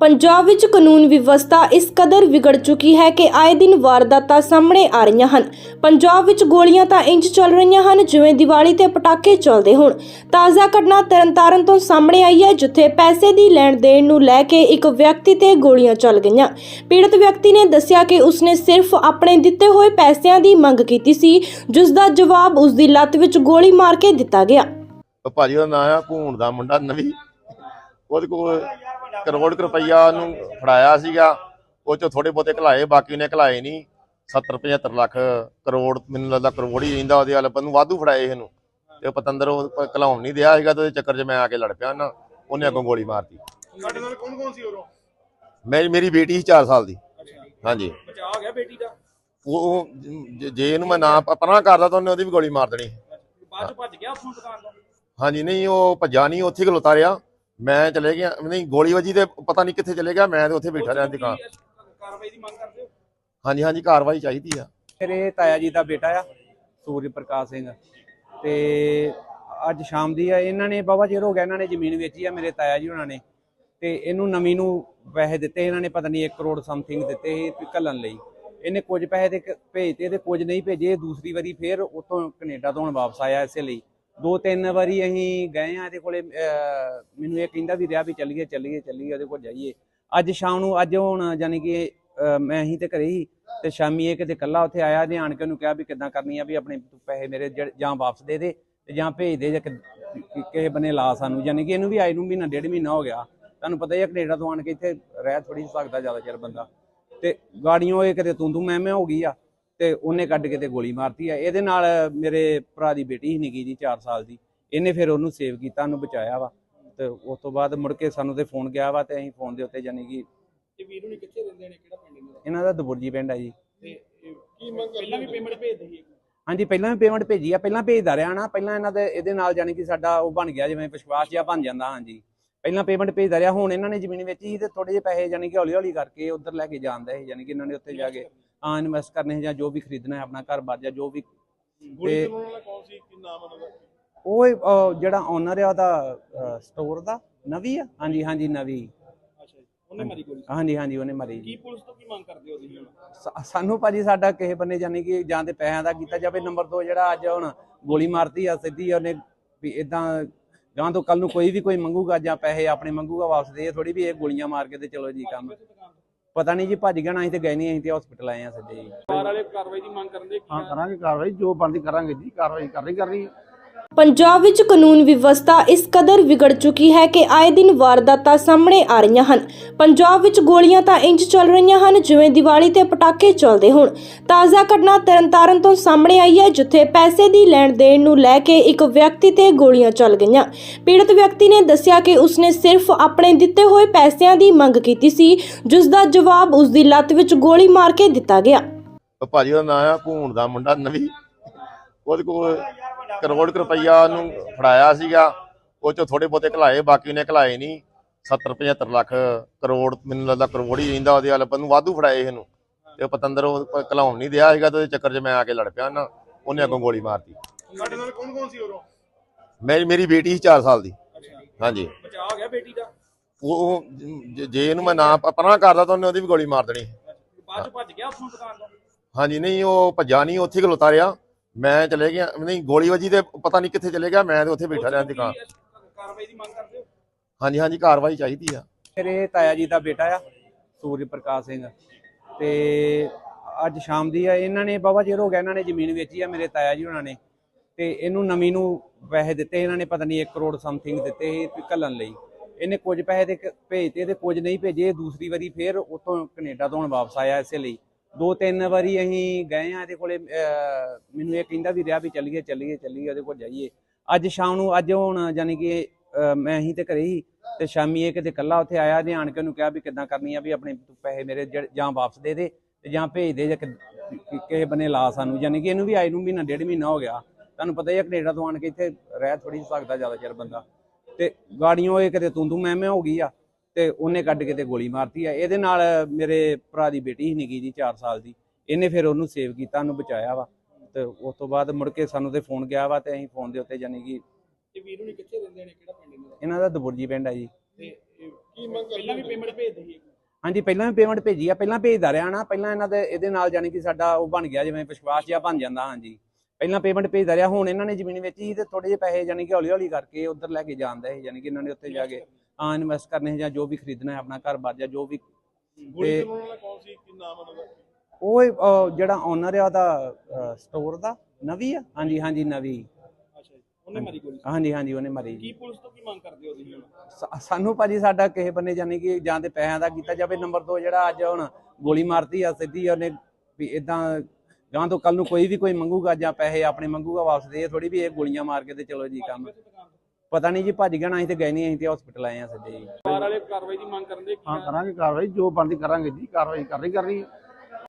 ਪੰਜਾਬ ਵਿੱਚ ਕਾਨੂੰਨ ਵਿਵਸਥਾ ਇਸ ਕਦਰ ਵਿਗੜ ਚੁੱਕੀ ਹੈ ਕਿ ਆਏ ਦਿਨ ਵਾਰਦਾਤਾਂ ਸਾਹਮਣੇ ਆ ਰਹੀਆਂ ਹਨ। ਪੰਜਾਬ ਵਿੱਚ ਗੋਲੀਆਂ ਤਾਂ ਇੰਜ ਚੱਲ ਰਹੀਆਂ ਹਨ ਜਿਵੇਂ ਦੀਵਾਲੀ ਤੇ ਪਟਾਕੇ ਚੱਲਦੇ ਹੋਣ। ਤਾਜ਼ਾ ਘਟਨਾ ਤਰਨਤਾਰਨ ਤੋਂ ਸਾਹਮਣੇ ਆਈ ਹੈ, ਜਿੱਥੇ ਪੈਸੇ ਦੀ ਲੈਣ ਦੇਣ ਨੂੰ ਲੈ ਕੇ ਇੱਕ ਵਿਅਕਤੀ ਤੇ ਗੋਲੀਆਂ ਚੱਲ ਗਈਆਂ। ਪੀੜਤ ਵਿਅਕਤੀ ਨੇ ਦੱਸਿਆ ਕਿ ਉਸਨੇ ਸਿਰਫ ਆਪਣੇ ਦਿੱਤੇ ਹੋਏ ਪੈਸਿਆਂ ਦੀ ਮੰਗ ਕੀਤੀ ਸੀ ਜਿਸ ਦਾ ਜਵਾਬ ਉਸ ਦੀ ਲੱਤ ਵਿੱਚ ਗੋਲੀ ਮਾਰ ਕੇ ਦਿੱਤਾ ਗਿਆ। ਭਾਜੀ ਦਾ ਨਾਂ ਆ ਭੂਣ ਦਾ ਮੁੰਡਾ ਨਵੀ। ਉਹਦੇ ਕੋਲ ਕਰੋੜ ਰੁਪਈਆ ਨੂੰ ਫੜਾਇਆ ਸੀਗਾ ਉਹ ਚੋਂ ਥੋੜੇ ਬਹੁਤੇ ਘਲਾਏ ਬਾਕੀ ਨੇ ਘਲਾਏ ਨਹੀਂ 70 75 ਲੱਖ ਕਰੋੜ ਮੈਨੂੰ ਲੱਗਦਾ ਕਰੋੜ ਹੀ ਰਹਿੰਦਾ ਉਹਦੇ ਵਾਲੇ ਨੂੰ ਵਾਧੂ ਫੜਾਏ ਇਹਨੂੰ। ਤੇ ਪਤੰਦਰ ਉਹ ਘਲਾਉਣ ਨਹੀਂ ਦਿਆ ਸੀਗਾ ਤੇ ਉਹਦੇ ਚੱਕਰ 'ਚ ਮੈਂ ਆ ਕੇ ਲੜ ਪਿਆ ਨਾ ਉਹਨੇ ਅੱਗੋਂ ਗੋਲੀ ਮਾਰਤੀ। ਸਾਡੇ ਨਾਲ ਕੌਣ ਕੌਣ ਸੀ ਉਰੋਂ ਮੇਰੀ ਮੇਰੀ ਬੇਟੀ ਸੀ 4 ਸਾਲ ਦੀ। ਹਾਂਜੀ। ਬਚਾ ਗਿਆ ਬੇਟੀ ਦਾ? ਉਹ ਜੇ- ਇਹਨੂੰ ਮੈਂ ਨਾ ਪਰਾਂ ਕਰਦਾ ਤਾਂ ਉਹਨੇ ਉਹਦੀ ਵੀ ਗੋਲੀ ਮਾਰ ਦੇਣੀ। ਬਾਅਦ ਚ ਭੱਜ ਗਿਆ ਉੱਥੋਂ ਦੁਕਾਨ ਤੋਂ? ਹਾਂਜੀ ਨਹੀਂ ਉਹ ਭੱਜਾ ਨਹੀਂ ਉੱਥੇ ਖਲੋਤਾ ਰਿਹਾ। ਮੈਂ ਚਲੇ ਗਿਆ ਨਹੀਂ ਗੋਲੀ ਵੱਜੀ ਤੇ ਪਤਾ ਨਹੀਂ ਕਿੱਥੇ ਚਲੇ ਗਿਆ ਮੈਂ ਤੇ ਉੱਥੇ ਬੈਠਾ ਰਿਹਾ ਦੁਕਾਨ। ਕੀ ਕਾਰਵਾਈ ਦੀ ਮੰਗ ਕਰਦੇ ਹੋ? ਹਾਂਜੀ ਹਾਂਜੀ ਕਾਰਵਾਈ ਚਾਹੀਦੀ ਆ। ਮੇਰੇ ਤਾਇਆ ਜੀ ਦਾ ਬੇਟਾ ਆ ਸੂਰਜ ਪ੍ਰਕਾਸ਼ ਸਿੰਘ। ਤੇ ਅੱਜ ਸ਼ਾਮ ਦੀ ਆ ਇਹਨਾਂ ਨੇ ਬਾਬਾ ਚਿਰ ਹੋ ਗਿਆ ਇਹਨਾਂ ਨੇ ਜ਼ਮੀਨ ਵੇਚੀ ਆ ਮੇਰੇ ਤਾਇਆ ਜੀ ਉਹਨਾਂ ਨੇ। ਤੇ ਇਹਨੂੰ ਨਵੀਂ ਨੂੰ ਪੈਸੇ ਦਿੱਤੇ ਇਹਨਾਂ ਨੇ ਪਤਾ ਨਹੀਂ 1 ਕਰੋੜ ਸਮਥਿੰਗ ਦਿੱਤੇ ਸੀ ਘੱਲਣ ਲਈ। ਇਹਨੇ ਕੁਝ ਪੈਸੇ ਤੇ ਭੇਜਤੇ ਤੇ ਕੁਝ ਨਹੀਂ ਭੇਜੇ ਇਹ ਦੂਸਰੀ ਵਾਰੀ ਫੇਰ ਉੱਥੋਂ ਕੈਨੇਡਾ ਤੋਂ ਹੁਣ ਵਾਪਸ ਆਇਆ ਇਸੇ ਲਈ। ਦੋ ਤਿੰਨ ਵਾਰੀ ਅਸੀਂ ਗਏ ਆ ਇਹਦੇ ਕੋਲੇ ਅਹ, ਮੈਨੂੰ ਇਹ ਕਹਿੰਦਾ ਵੀ ਰਿਹਾ ਵੀ ਚੱਲੀਏ ਚੱਲੀਏ ਚੱਲੀਏ ਉਹਦੇ ਕੋਲ ਜਾਈਏ। ਅੱਜ ਸ਼ਾਮ ਨੂੰ ਅੱਜ ਹੁਣ ਯਾਨੀ ਕਿ ਮੈਂ ਹੀ ਤੇ ਘਰੇ ਹੀ ਤੇ ਸ਼ਾਮੀ ਇਹ ਕਿਤੇ ਕੱਲਾ ਉੱਥੇ ਆਇਆ ਨੇ ਆਣ ਕੇ ਉਹਨੂੰ ਕਿਹਾ ਵੀ ਕਿੱਦਾਂ ਕਰਨੀ ਆ ਵੀ ਆਪਣੇ ਪੈਸੇ ਮੇਰੇ ਜਿਹੜੇ- ਜਾਂ ਵਾਪਸ ਦੇ ਦੇ ਤੇ ਜਾਂ ਭੇਜ ਦੇ ਜਾਂ ਕਿਸੇ ਬਨੇ ਲਾ ਸਾਨੂੰ। ਯਾਨੀ ਕਿ ਇਹਨੂੰ ਵੀ ਆਏ ਨੂੰ ਮਹੀਨਾ ਡੇਢ ਮਹੀਨਾ ਹੋ ਗਿਆ। ਤੁਹਾਨੂੰ ਪਤਾ ਹੀ ਆ ਕੈਨੇਡਾ ਤੋਂ ਆਣ ਕੇ ਇੱਥੇ ਰਹਿ ਥੋੜੀ ਸਕਦਾ ਜ਼ਿਆਦਾ ਚਿਰ ਬੰਦਾ। ਤੇ ਗਾੜੀਆਂ ਇਹ ਕਿਤੇ ਤੂੰ ਤੂੰ ਮੈਂ ਮੈਂ ਹੋ ਗਈ ਆ। ਤੇ ਉਹਨੇ ਕੱਢ ਕੇ ਤੇ ਗੋਲੀ ਮਾਰਤੀ ਆ। ਇਹਦੇ ਨਾਲ ਮੇਰੇ ਭਰਾ ਦੀ ਬੇਟੀ ਸੀ ਨਿੱਕੀ ਜੀ 4 ਸਾਲ ਦੀ। ਇਹਨੇ ਫਿਰ ਉਹਨੂੰ ਸੇਵ ਕੀਤਾ ਉਹਨੂੰ ਬਚਾਇਆ ਵਾ। ਤੇ ਉਸ ਤੋਂ ਬਾਅਦ ਮੁੜ ਕੇ ਸਾਨੂੰ ਤੇ ਫੋਨ ਗਿਆ ਵਾ ਤੇ ਅਸੀਂ ਫੋਨ ਦੇ ਉੱਤੇ ਯਾਨੀ ਕਿ ਤੇ ਵੀਰੂ ਨੇ ਕਿੱਥੇ ਰਹਿੰਦੇ ਨੇ? ਕਿਹੜਾ ਪਿੰਡ ਇਹਨਾਂ ਦਾ? ਇਹਨਾਂ ਦਾ ਦਬੁਰਜੀ ਪਿੰਡ ਆ ਜੀ। ਤੇ ਇਹ ਕੀ ਮੰਗ ਪਹਿਲਾਂ ਵੀ ਪੇਮੈਂਟ ਭੇਜਦੇ ਸੀ ਹਾਂਜੀ ਪਹਿਲਾਂ ਵੀ ਪੇਮੈਂਟ ਭੇਜੀ ਆ। ਪਹਿਲਾਂ ਭੇਜਦਾ ਰਿਹਾ ਨਾ। ਪਹਿਲਾਂ ਇਹਨਾਂ ਦੇ ਇਹਦੇ ਨਾਲ ਜਾਨੀ ਕਿ ਸਾਡਾ ਉਹ ਬਣ ਗਿਆ ਜਿਵੇਂ ਵਿਸ਼ਵਾਸ ਜਿਹਾ ਬਣ ਜਾਂਦਾ ਹਾਂਜੀ। ਪਹਿਲਾਂ ਪੇਮੈਂਟ ਭੇਜਦਾ ਰਿਹਾ ਹੁਣ ਇਹਨਾਂ ਨੇ ਜ਼ਮੀਨ ਵੇਚੀ ਸੀ ਤੇ ਥੋੜੇ ਜਿਹੇ ਪੈਸੇ ਜਾਨੀ ਕਿ ਹੌਲੀ ਹੌਲੀ ਕਰਕੇ ਉਧਰ ਲੈ ਕੇ ਜਾਂਦੇ ਸੀ ਜਾਨੀ ਕਿ ਇਹਨਾਂ ਨੇ ਉੱਥੇ ਜਾ ਕੇ ਹਾਂ ਇਨਵੈਸਟ ਕਰਨੇ ਜਾਂ ਜੋ ਵੀ ਖਰੀਦਣਾ ਹੈ ਆਪਣਾ ਘਰ ਬਾਰ ਜਾਂ ਜੋ ਵੀ ਗੋਲੀ ਤੇ- ਚਲਾਉਣ ਵਾਲਾ ਕੌਣ ਸੀ? ਕੀ ਨਾਮ ਉਹਨਾਂ ਦਾ? ਉਹ ਅਹ, ਜਿਹੜਾ ਓਨਰ ਆ ਉਹਦਾ ਸਟੋਰ ਦਾ ਨਵੀ ਆ? ਹਾਂਜੀ ਹਾਂਜੀ ਨਵੀ। ਅੱਛਾ ਜੀ। ਉਹਨੇ ਮਾਰੀ ਗੋਲੀ? ਹਾਂਜੀ ਹਾਂਜੀ ਉਹਨੇ ਮਾਰੀ ਜੀ। ਕੀ ਪੁਲਿਸ ਤੋਂ ਕੀ ਮੰਗ ਕਰਦੇ ਹੋ ਤੁਸੀਂ ਹੁਣ? ਸਾ- ਸਾਨੂੰ ਭਾਜੀ ਸਾਡਾ ਕਿਸੇ ਬੰਨੇ ਜਾਨੀ ਕਿ ਜਾਂ ਤੇ ਪੈਸਿਆਂ ਦਾ ਕੀਤਾ ਜਾਵੇ। ਨੰਬਰ 2 ਜਿਹੜਾ ਅੱਜ ਹੁਣ ਗੋਲੀ ਮਾਰਤੀ ਆ ਸਿੱਧੀ ਉਹਨੇ ਵੀ ਇਦਾਂ ਜਾਂ ਤੋਂ ਕੱਲ ਨੂੰ ਕੋਈ ਵੀ ਕੋਈ ਮੰਗੂਗਾ ਜਾਂ ਪੈਸੇ ਆਪਣੇ ਮੰਗੂਗਾ ਵਾਪਸ ਦੇ ਥੋੜੀ ਵੀ ਇਹ ਗੋਲੀਆਂ ਮਾਰ ਕੇ ਤੇ ਚਲੋ ਜੀ ਕੰਮ। ਪਤਾ ਨਹੀਂ ਜੀ ਭੱਜ ਗਿਆ ਨਾ ਅਸੀਂ ਤੇ ਗਏ ਨਹੀਂ ਅਸੀਂ ਤੇ ਹਸਪੀਟਲ ਆਏ ਆ ਸਿੱਧੇ ਜੀ ਕਾਰ ਵਾਲੇ ਕਾਰਵਾਈ ਦੀ ਮੰਗ ਕਰਨ ਦੇ ਕੀ ਹਾਂ ਕਰਾਂਗੇ ਕਾਰਵਾਈ ਜੋ ਬਣਦੀ ਕਰਾਂਗੇ ਜੀ ਕਾਰਵਾਈ ਕਰਨੀ ਕਰਨੀ ਹੈ। ਪੰਜਾਬ ਵਿੱਚ ਕਾਨੂੰਨ ਵਿਵਸਥਾ ਇਸ ਕਦਰ ਵਿਗੜ ਚੁੱਕੀ ਹੈ ਕਿ ਆਏ ਦਿਨ ਵਾਰਦਾਤਾਂ ਸਾਹਮਣੇ ਆ ਰਹੀਆਂ ਹਨ। ਪੰਜਾਬ ਵਿੱਚ ਗੋਲੀਆਂ ਤਾਂ ਇੰਜ ਚੱਲ ਰਹੀਆਂ ਹਨ ਜਿਵੇਂ ਦੀਵਾਲੀ ਤੇ ਪਟਾਕੇ ਚੱਲਦੇ ਹੋਣ। ਤਾਜ਼ਾ ਘਟਨਾ ਤਰਨਤਾਰਨ ਤੋਂ ਸਾਹਮਣੇ ਆਈ ਹੈ, ਜਿੱਥੇ ਪੈਸੇ ਦੀ ਲੈਣ ਦੇਣ ਨੂੰ ਲੈ ਕੇ ਇੱਕ ਵਿਅਕਤੀ ਤੇ ਗੋਲੀਆਂ ਚੱਲ ਗਈਆਂ। ਪੀੜਤ ਵਿਅਕਤੀ ਨੇ ਦੱਸਿਆ ਕਿ ਉਸਨੇ ਸਿਰਫ ਆਪਣੇ ਦਿੱਤੇ ਹੋਏ ਪੈਸਿਆਂ ਦੀ ਮੰਗ ਕੀਤੀ ਸੀ ਜਿਸ ਦਾ ਜਵਾਬ ਉਸ ਦੀ ਲੱਤ ਵਿੱਚ ਗੋਲੀ ਮਾਰ ਕੇ ਦਿੱਤਾ ਗਿਆ। ਭਾਜੀ ਦਾ ਨਾਂ ਆ, ਭੂਣ ਦਾ ਮੁੰਡਾ ਨਵੀ। ਉਹਦੇ ਕੋਲ ਕਰੋੜ ਰੁਪਈਆ ਨੂੰ ਫੜਾਇਆ ਸੀਗਾ ਉਹ ਚੋਂ ਥੋੜੇ ਬਹੁਤੇ ਘਲਾਏ ਬਾਕੀ ਨੇ ਘਲਾਏ ਨਹੀਂ 70 75 ਲੱਖ ਕਰੋੜ ਮੈਨੂੰ ਲੱਗਦਾ ਕਰੋੜ ਹੀ ਰਹਿੰਦਾ ਉਹਦੇ ਵਾਲੇ ਨੂੰ ਵਾਧੂ ਫੜਾਏ ਇਹਨੂੰ। ਤੇ ਉਹ ਪਤੰਦਰ ਉਹ ਘਲਾਉਣ ਨਹੀਂ ਦਿਆ ਸੀਗਾ ਤੇ ਉਹਦੇ ਚੱਕਰ 'ਚ ਮੈਂ ਆ ਕੇ ਲੜ ਪਿਆ ਨਾ ਉਹਨੇ ਅੱਗੋਂ ਗੋਲੀ ਮਾਰਤੀ। ਸਾਡੇ ਨਾਲ ਕੌਣ ਕੌਣ ਸੀ ਉਰੋਂ? ਮੇਰੀ ਮੇਰੀ ਬੇਟੀ ਸੀ 4 ਸਾਲ ਦੀ। ਹਾਂਜੀ। ਬਚਾ ਗਿਆ ਬੇਟੀ ਦਾ? ਉਹ ਜੇ- ਇਹਨੂੰ ਮੈਂ ਨਾ ਪਰਾਂ ਕਰਦਾ ਤਾਂ ਉਹਨੇ ਉਹਦੀ ਵੀ ਗੋਲੀ ਮਾਰ ਦੇਣੀ। ਬਾਅਦ ਚ ਭੱਜ ਗਿਆ ਉੱਥੋਂ ਦੁਕਾਨ ਤੋਂ? ਹਾਂਜੀ ਨਹੀਂ ਉਹ ਭੱਜਾ ਨਹੀਂ ਉੱਥੇ ਖਲੋਤਾ ਰਿਹਾ। ਮੈਂ ਚਲੇ ਗਿਆ ਨਹੀਂ ਗੋਲੀ ਵੱਜੀ ਤੇ ਪਤਾ ਨਹੀਂ ਕਿੱਥੇ ਚਲੇ ਗਿਆ ਮੈਂ ਤੇ ਉੱਥੇ ਬੈਠਾ ਰਿਹਾ ਦੁਕਾਨ ਕੀ। ਕਾਰਵਾਈ ਦੀ ਮੰਗ ਕਰਦੇ ਹੋ? ਹਾਂਜੀ ਹਾਂਜੀ ਕਾਰਵਾਈ ਚਾਹੀਦੀ ਆ। ਮੇਰੇ ਤਾਇਆ ਜੀ ਦਾ ਬੇਟਾ ਆ ਸੂਰਜ ਪ੍ਰਕਾਸ਼ ਸਿੰਘ। ਤੇ ਅੱਜ ਸ਼ਾਮ ਦੀ ਆ ਇਹਨਾਂ ਨੇ ਬਾਬਾ ਚਿਰ ਹੋ ਗਿਆ ਇਹਨਾਂ ਨੇ ਜ਼ਮੀਨ ਵੇਚੀ ਆ ਮੇਰੇ ਤਾਇਆ ਜੀ ਉਹਨਾਂ ਨੇ। ਤੇ ਇਹਨੂੰ ਨਵੀਂ ਨੂੰ ਪੈਸੇ ਦਿੱਤੇ ਇਹਨਾਂ ਨੇ ਪਤਾ ਨਹੀਂ 1 ਕਰੋੜ ਸਮਥਿੰਗ ਦਿੱਤੇ ਸੀ ਵੀ ਘੱਲਣ ਲਈ। ਇਹਨੇ ਕੁਝ ਪੈਸੇ ਤੇ ਕ- ਭੇਜਤੇ ਤੇ ਕੁਝ ਨਹੀਂ ਭੇਜੇ ਦੂਸਰੀ ਵਾਰੀ ਫੇਰ ਉੱਥੋਂ ਕੈਨੇਡਾ ਤੋਂ ਹੁਣ ਵਾਪਸ ਆਇਆ ਇਸੇ ਲਈ। ਦੋ ਤਿੰਨ ਵਾਰੀ ਅਸੀਂ ਗਏ ਆ ਇਹਦੇ ਕੋਲੇ ਅਹ, ਮੈਨੂੰ ਇਹ ਕਹਿੰਦਾ ਵੀ ਰਿਹਾ ਵੀ ਚੱਲੀਏ ਚੱਲੀਏ ਚੱਲੀਏ ਉਹਦੇ ਕੋਲ ਜਾਈਏ। ਅੱਜ ਸ਼ਾਮ ਨੂੰ ਅੱਜ ਹੁਣ ਯਾਨੀ ਕਿ ਮੈਂ ਹੀ ਤੇ ਘਰੇ ਹੀ ਤੇ ਸ਼ਾਮੀ ਇਹ ਕਿਤੇ ਕੱਲਾ ਉੱਥੇ ਆਇਆ ਤੇ ਆਣ ਕੇ ਉਹਨੂੰ ਕਿਹਾ ਵੀ ਕਿੱਦਾਂ ਕਰਨੀ ਆ ਵੀ ਆਪਣੇ ਪੈਸੇ ਮੇਰੇ ਜਿਹੜੇ- ਜਾਂ ਵਾਪਸ ਦੇ ਦੇ ਤੇ ਜਾਂ ਭੇਜ ਦੇ ਜਾਂ ਕਿਸੇ ਬਨੇ ਲਾ ਸਾਨੂੰ। ਯਾਨੀ ਕਿ ਇਹਨੂੰ ਵੀ ਆਈ ਨੂੰ ਮਹੀਨਾ ਡੇਢ ਮਹੀਨਾ ਹੋ ਗਿਆ। ਤੁਹਾਨੂੰ ਪਤਾ ਹੀ ਆ ਕੈਨੇਡਾ ਤੋਂ ਆਣ ਕੇ ਇੱਥੇ ਰਹਿ ਥੋੜੀ ਸਕਦਾ ਜ਼ਿਆਦਾ ਚਿਰ ਬੰਦਾ। ਤੇ ਗਾੜੀਆਂ ਇਹ ਕਿਤੇ ਤੂੰ ਤੂੰ ਮੈਂ ਮੈਂ ਹੋ ਗਈ ਆ। ਤੇ ਉਹਨੇ ਕੱਢ ਕੇ ਤੇ ਗੋਲੀ ਮਾਰਤੀ ਆ। ਇਹਦੇ ਨਾਲ ਮੇਰੇ ਭਰਾ ਦੀ ਬੇਟੀ ਸੀ ਨਿੱਕੀ ਜੀ 4 ਸਾਲ ਦੀ। ਇਹਨੇ ਫਿਰ ਉਹਨੂੰ ਸੇਵ ਕੀਤਾ ਉਹਨੂੰ ਬਚਾਇਆ ਵਾ। ਤੇ ਉਸ ਤੋਂ ਬਾਅਦ ਮੁੜ ਕੇ ਸਾਨੂੰ ਤੇ ਫੋਨ ਗਿਆ ਵਾ ਤੇ ਅਸੀਂ ਫੋਨ ਦੇ ਉੱਤੇ ਯਾਨੀ ਕਿ ਤੇ ਵੀਰੂ ਨੇ ਕਿੱਥੇ ਰਹਿੰਦੇ ਨੇ? ਕਿਹੜਾ ਪਿੰਡ ਇਹਨਾਂ ਦਾ? ਇਹਨਾਂ ਦਾ ਦਬੁਰਜੀ ਪਿੰਡ ਆ ਜੀ। ਤੇ ਇਹ ਕੀ ਮੰਗ ਪਹਿਲਾਂ ਵੀ ਪੇਮੈਂਟ ਭੇਜਦੇ ਸੀ? ਹਾਂਜੀ ਪਹਿਲਾਂ ਵੀ ਪੇਮੈਂਟ ਭੇਜੀ ਆ। ਪਹਿਲਾਂ ਭੇਜਦਾ ਰਿਹਾ ਨਾ। ਪਹਿਲਾਂ ਇਹਨਾਂ ਦੇ ਇਹਦੇ ਨਾਲ ਜਾਨੀ ਕਿ ਸਾਡਾ ਉਹ ਬਣ ਗਿਆ ਜਿਵੇਂ ਵਿਸ਼ਵਾਸ ਜਿਹਾ ਬਣ ਜਾਂਦਾ ਹਾਂਜੀ। ਪਹਿਲਾਂ ਪੇਮੈਂਟ ਭੇਜਦਾ ਰਿਹਾ। ਹੁਣ ਇਹਨਾਂ ਨੇ ਜ਼ਮੀਨ ਵੇਚੀ ਸੀ ਤੇ ਥੋੜੇ ਜਿਹੇ ਪੈਸੇ ਜਾਨੀ ਕਿ ਹੌਲੀ ਹੌਲੀ ਕਰਕੇ ਉਧਰ ਲੈ ਕੇ ਜਾਂਦਾ ਹੈ ਜਾਨੀ ਕਿ ਇਹਨਾਂ ਨੇ ਉੱਥੇ ਜਾ ਕੇ ਹਾਂ ਇਨਵੈਸਟ ਕਰਨੇ ਹੈ ਜਾਂ ਜੋ ਵੀ ਖਰੀਦਣਾ ਹੈ ਆਪਣਾ ਘਰ ਬਾਰ ਜਾਂ ਜੋ ਵੀ ਗੋਲੀ ਤੇ- ਚਲਾਉਣ ਵਾਲਾ ਕੌਣ ਸੀ? ਕੀ ਨਾਮ ਉਹਨਾਂ ਦਾ ਉਹ ਅਹ, ਜਿਹੜਾ ਓਨਰ ਆ ਉਹਦਾ ਸਟੋਰ ਦਾ ਨਵੀ ਆ? ਹਾਂਜੀ ਹਾਂਜੀ ਨਵੀ। ਅੱਛਾ ਜੀ ਉਹਨੇ ਮਾਰੀ ਗੋਲੀ? ਹਾਂਜੀ ਹਾਂਜੀ ਉਹਨੇ ਮਾਰੀ। ਕੀ ਪੁਲਿਸ ਤੋਂ ਕੀ ਮੰਗ ਕਰਦੇ ਹੋ ਤੁਸੀਂ ਹੁਣ? ਸਾ- ਸਾਨੂੰ ਭਾਜੀ ਸਾਡਾ ਕਿਸੇ ਬੰਨੇ ਜਾਨੀ ਕਿ ਜਾਂ ਤੇ ਪੈਸਿਆਂ ਦਾ ਕੀਤਾ ਜਾਵੇ। ਨੰਬਰ 2 ਜਿਹੜਾ ਅੱਜ ਹੁਣ ਗੋਲੀ ਮਾਰਤੀ ਆ ਸਿੱਧੀ ਉਹਨੇ ਵੀ ਇਦਾਂ ਗਾਂ ਤੋਂ ਕੱਲ ਨੂੰ ਕੋਈ ਵੀ ਕੋਈ ਮੰਗੂਗਾ ਜਾਂ ਪੈਸੇ ਆਪਣੇ ਮੰਗੂਗਾ ਵਾਪਸ ਦੇ ਥੋੜੀ ਵੀ ਇਹ ਗੋਲੀਆਂ ਮਾਰ ਕੇ ਤੇ ਚਲੋ ਜੀ ਕੰਮ। ਪਤਾ ਨਹੀਂ ਜੀ ਭੱਜ ਗਿਆ ਨਾ ਅਸੀਂ ਤੇ ਗਏ ਨਹੀਂ ਅਸੀਂ ਤੇ ਹਸਪੀਟਲ ਆਏ ਆ ਸਿੱਧੇ ਜੀ ਕਾਰ ਵਾਲੇ ਕਾਰਵਾਈ ਦੀ ਮੰਗ ਕਰਨ ਦੇ ਕੀ ਹਾਂ ਕਰਾਂਗੇ ਕਾਰਵਾਈ ਜੋ ਬਣਦੀ ਕਰਾਂਗੇ ਜੀ ਕਾਰਵਾਈ ਕਰਨੀ ਕਰਨੀ ਹੈ